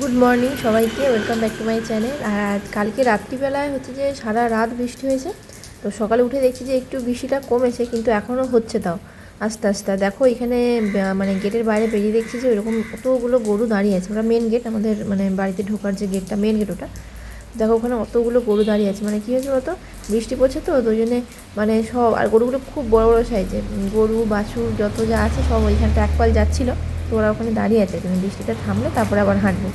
Good morning সবাইকে welcome back to my channel আর কালকে রাত্রিবেলায় হচ্ছে যে সারা রাত বৃষ্টি হয়েছে, তো সকালে উঠে দেখছি যে একটু বৃষ্টিটা কমেছে, কিন্তু এখনও হচ্ছে তাও, আস্তে আস্তে। দেখো এখানে মানে গেটের বাইরে বেরিয়ে দেখছি যে ওইরকম অতগুলো গরু দাঁড়িয়ে আছে, ওটা মেন গেট আমাদের মানে বাড়িতে ঢোকার যে গেটটা মেন গেট ওটা। দেখো ওখানে অতগুলো গরু দাঁড়িয়ে আছে মানে কী হয়েছে বলতো? বৃষ্টি পড়ছে তো ওই জন্যে মানে সব, আর গরুগুলো খুব বড় বড় সাইজের গরু, বাছুর, যত যা আছে সব ওইখানটা এক পাল যাচ্ছিল। তো ওরা ওখানে দাঁড়িয়ে আছে, তুমি বৃষ্টিটা থামলে তারপরে আবার হাঁটবে।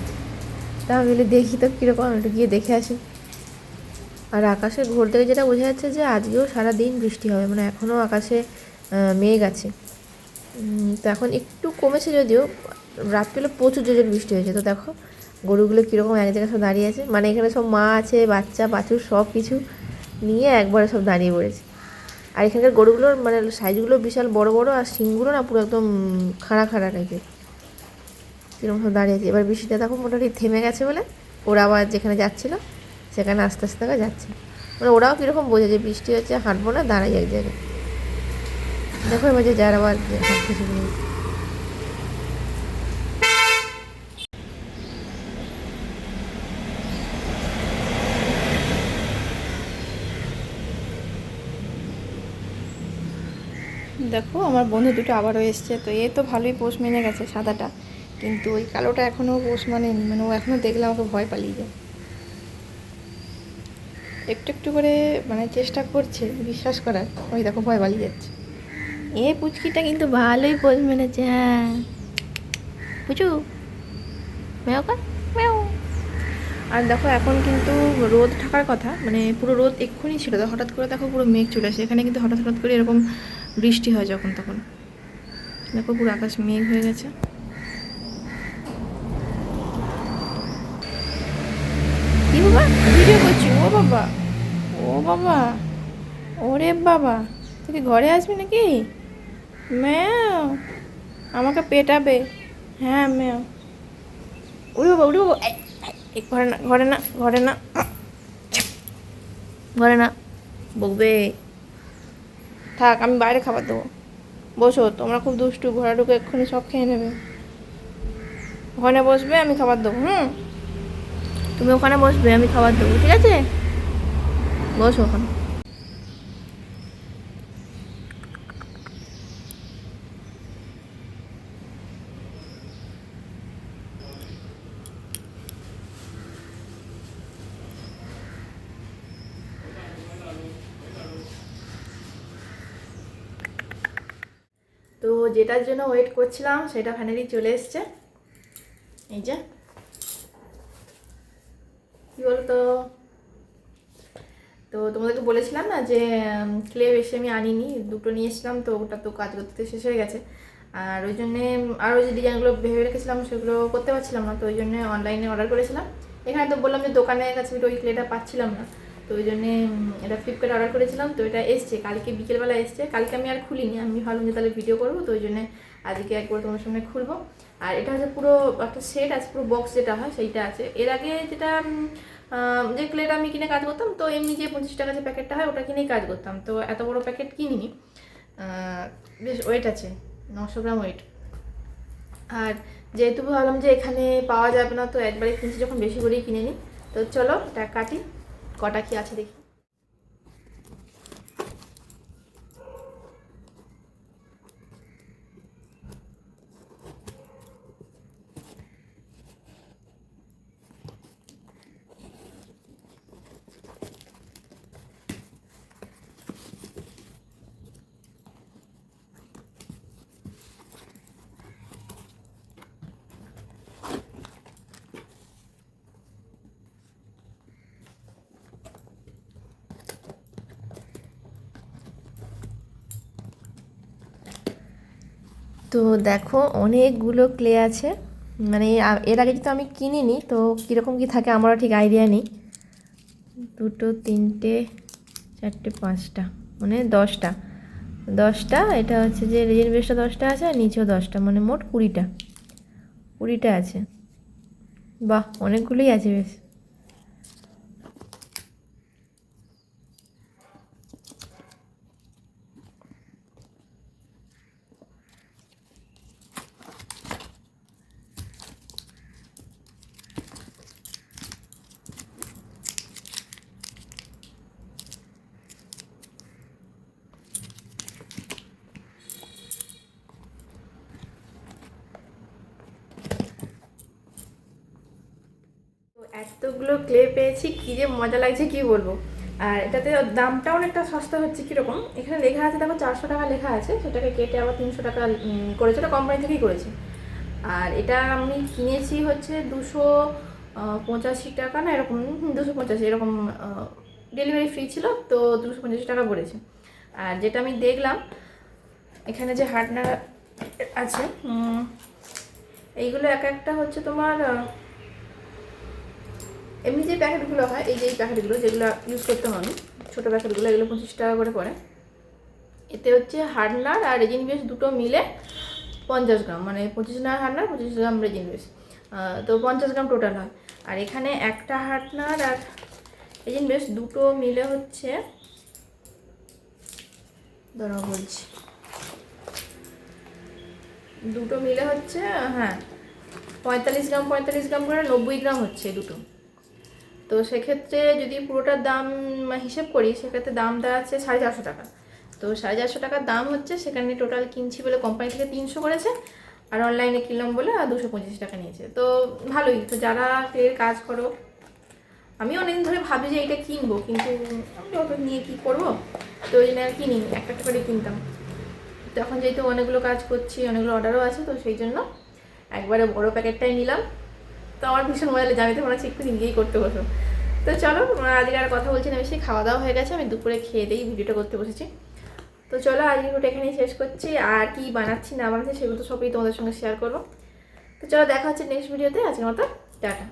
তা আমি দেখি তো কীরকম। একটু গিয়ে দেখে আসি। আর আকাশে ঘোর থেকে যেটা বোঝা যাচ্ছে যে আজকেও সারা দিন বৃষ্টি হবে মানে এখনও আকাশে মেঘ আছে। তো এখন একটু কমেছে যদিও, রাত্রিবেলা প্রচুর জোর বৃষ্টি হয়েছে। তো দেখো, গরুগুলো কীরকম এক জায়গায় সব দাঁড়িয়ে আছে। মানে এখানে সব মা আছে, বাচ্চা বাছুর সব কিছু নিয়ে একবারে সব দাঁড়িয়ে পড়েছে। আর এখানকার গরুগুলোর মানে সাইজগুলো বিশাল বড় বড় আর শিংগুলো না পুরো একদম খাড়া খাড়া টাইপের কীরকম সব দাঁড়িয়ে আছে। এবার বৃষ্টিটা দেখো মোটামুটি থেমে গেছে বলে ওরা আবার যেখানে যাচ্ছিল সেখানে আস্তে আস্তে করে যাচ্ছে। মানে ওরাও কীরকম বোঝে যে বৃষ্টি হচ্ছে, হাঁটবো না, দাঁড়াই এক জায়গায়। দেখো এবার যে যার আবার হাঁটতে শুরু দেখো, আমার বন্ধু দুটো আবারও এসছে, তো এ তো ভালোই পোষ মেনে গেছে সাদাটা। কিন্তু ওই কালোটা এখনও পোষ মানেনি মানে ও এখনও দেখলে আমাকে ভয় পালিয়ে যায়। একটু একটু করে মানে চেষ্টা করছে, বিশ্বাস করার, ওই দেখো ভয় পালিয়ে যাচ্ছে। এ পুচকিটা কিন্তু ভালোই পোষ মেনেছে হ্যাঁ। মেও কর মেও। আর দেখো, এখন কিন্তু রোদ থাকার কথা মানে পুরো রোদ এক্ষুনি ছিল হঠাৎ করে দেখো পুরো মেঘ চলে আসে, এখানে কিন্তু হঠাৎ হঠাৎ করে এরকম বৃষ্টি হয় যখন তখন। দেখো পুরো আকাশ মেঘ হয়ে গেছে। কি বাবা? ভিডিও ও বাবা। ও বাবা। ওরে বাবা। তুই ঘরে আসবি নাকি? ম্যাও। আমাকে পেটাবে। হ্যাঁ ম্যাও। উড়ে বাবা উড়ে বাবা। ঘরে না ঘরে না ঘরে না। ঘরে না। বকবে। থাক, আমি বাইরে খাবার দেবো। বসো, তোমরা খুব দুষ্টু ঘোড়া ঢুকে এক্ষুনি সব খেয়ে নেবে। ওখানে বসবে, আমি খাবার দেবো, হুম? তুমি ওখানে বসবে, আমি খাবার দেবো, ঠিক আছে? বসো ওখানে তো যেটার জন্য ওয়েট করছিলাম, সেটা ফাইনালি চলে এসছে। এই যে। কি বলতো? তো তোমাদেরকে বলেছিলাম না যে ক্লে এসে আমি আনিনি, দুটো নিয়ে এসেছিলাম তো ওটা তো কাজ করতে শেষ হয়ে গেছে। আর ওই জন্যে আরও যে ডিজাইনগুলো ভেবে রেখেছিলাম, সেগুলো করতে পারছিলাম না, তো ওই জন্য অনলাইনে অর্ডার করেছিলাম। এখানে তো বললাম যে দোকানের কাছে ওই ক্লেটা পাচ্ছিলাম না। তো ওই জন্যে এটা ফ্লিপকার্টে অর্ডার করেছিলাম, তো এটা এসছে, কালকে বিকেলবেলা এসছে, কালকে আমি আর খুলিনি, আমি ভাবলাম যে তাহলে ভিডিও করব, তো ওই জন্যে আজকে একবার তোমার সামনে খুলবো। আর এটা হচ্ছে পুরো একটা সেট আছে, পুরো বক্স যেটা হয় সেইটা আছে। এর আগে যেটা যে ক্লেটা আমি কিনে কাজ করতাম, তো এমনি যে পঁচিশ টাকা যে প্যাকেটটা হয়, ওটা কিনেই কাজ করতাম। তো এত বড় প্যাকেট কিনিনি। বেশ ওয়েট আছে, নশো গ্রাম ওয়েট আর যেহেতু ভাবলাম যে এখানে পাওয়া যাবে না, তো একবারে কিনছি, যখন বেশি করেই কিনে নিই তো চলো, এটা কাটি। কটা কি আছে দেখি। তো দেখো অনেকগুলো ক্লে আছে। মানে এর আগে তো আমি কিনিনি, তো কীরকম কি থাকে আমারও ঠিক আইডিয়া নেই। দুটো, তিনটে, চারটে, পাঁচটা মানে দশটা। দশটা, এটা হচ্ছে যে রেজের বেসটা দশটা আছে আর নিচেও দশটা মানে মোট কুড়িটা। কুড়িটা আছে। বাহ, অনেকগুলোই আছে বেশ। এতগুলো ক্লে পেয়েছি, কি যে মজা লাগছে, কি বলব? আর এটাতে দামটা অনেকটা সস্তা হচ্ছে, কীরকম? এখানে লেখা আছে, দেখো, চারশো টাকা লেখা আছে, সেটাকে কেটে আবার তিনশো টাকা করেছে ওটা কোম্পানি থেকেই করেছে। আর এটা আমি কিনেছি হচ্ছে দুশো পঁচাশি টাকা না, এরকম দুশো পঁচাশি, এরকম ডেলিভারি ফ্রি ছিল, তো দুশো পঁচাশি টাকা পড়েছে আর যেটা আমি দেখলাম, এখানে যে হার্ডনার আছে এইগুলো এক একটা হচ্ছে তোমার এমনি যে প্যাকেটগুলো হয়, এই যে এই প্যাকেটগুলো যেগুলো ইউজ করতে হয়, ছোটো প্যাকেটগুলো, এগুলো পঁচিশ টাকা করে পড়ে। এতে হচ্ছে হার্ডনার আর রেজিন বেস দুটো মিলে পঞ্চাশ গ্রাম মানে পঁচিশ নার হার্ডনার পঁচিশ গ্রাম রেজিন বেস। তো পঞ্চাশ গ্রাম টোটাল হয়। আর এখানে একটা হার্ডনার আর রেজিন বেস দুটো মিলে হচ্ছে দাঁড়াও বলছি, দুটো মিলে হচ্ছে হ্যাঁ পঁয়তাল্লিশ গ্রাম পঁয়তাল্লিশ গ্রাম করে নব্বই গ্রাম হচ্ছে দুটো। তো সেক্ষেত্রে যদি পুরোটার দাম হিসেব করি, সেক্ষেত্রে দাম দাঁড়াচ্ছে সাড়ে চারশো টাকা। তো সাড়ে চারশো টাকার দাম হচ্ছে, সেখানে টোটাল কিনছি বলে কোম্পানি থেকে তিনশো করেছে, আর অনলাইনে কিনলাম বলে আর দুশো পঁচিশ টাকা নিয়েছে। তো ভালোই, তো যারা এর কাজ করো, আমি অনেকদিন ধরে ভাবি যে এটা কিনবো, কিন্তু আমি অত নিয়ে কী করব? তো ওই জন্য আর কিনি একটা একটা করে কিনতাম। তো এখন যেহেতু অনেকগুলো কাজ করছি, অনেকগুলো অর্ডারও আছে, তো সেই জন্য একবারে বড় প্যাকেটটাই নিলাম। তো আমার ভীষণ মজা লাগে আমি তো মনে হচ্ছে একটু নিজেই করতে বসো তো চলো আজকে আর কথা বলছি না, বেশি খাওয়া দাওয়া হয়ে গেছে। আমি দুপুরে খেয়ে দিই, ভিডিওটা করতে বসেছি। তো চলো আজকে ওটা এখানেই শেষ করছি। আর কি বানাচ্ছি, না বানাচ্ছি, সেগুলো তো সবই তোমাদের সঙ্গে শেয়ার করব। তো চলো, দেখা হচ্ছে নেক্সট ভিডিওতে আজকের মতো, টাটা।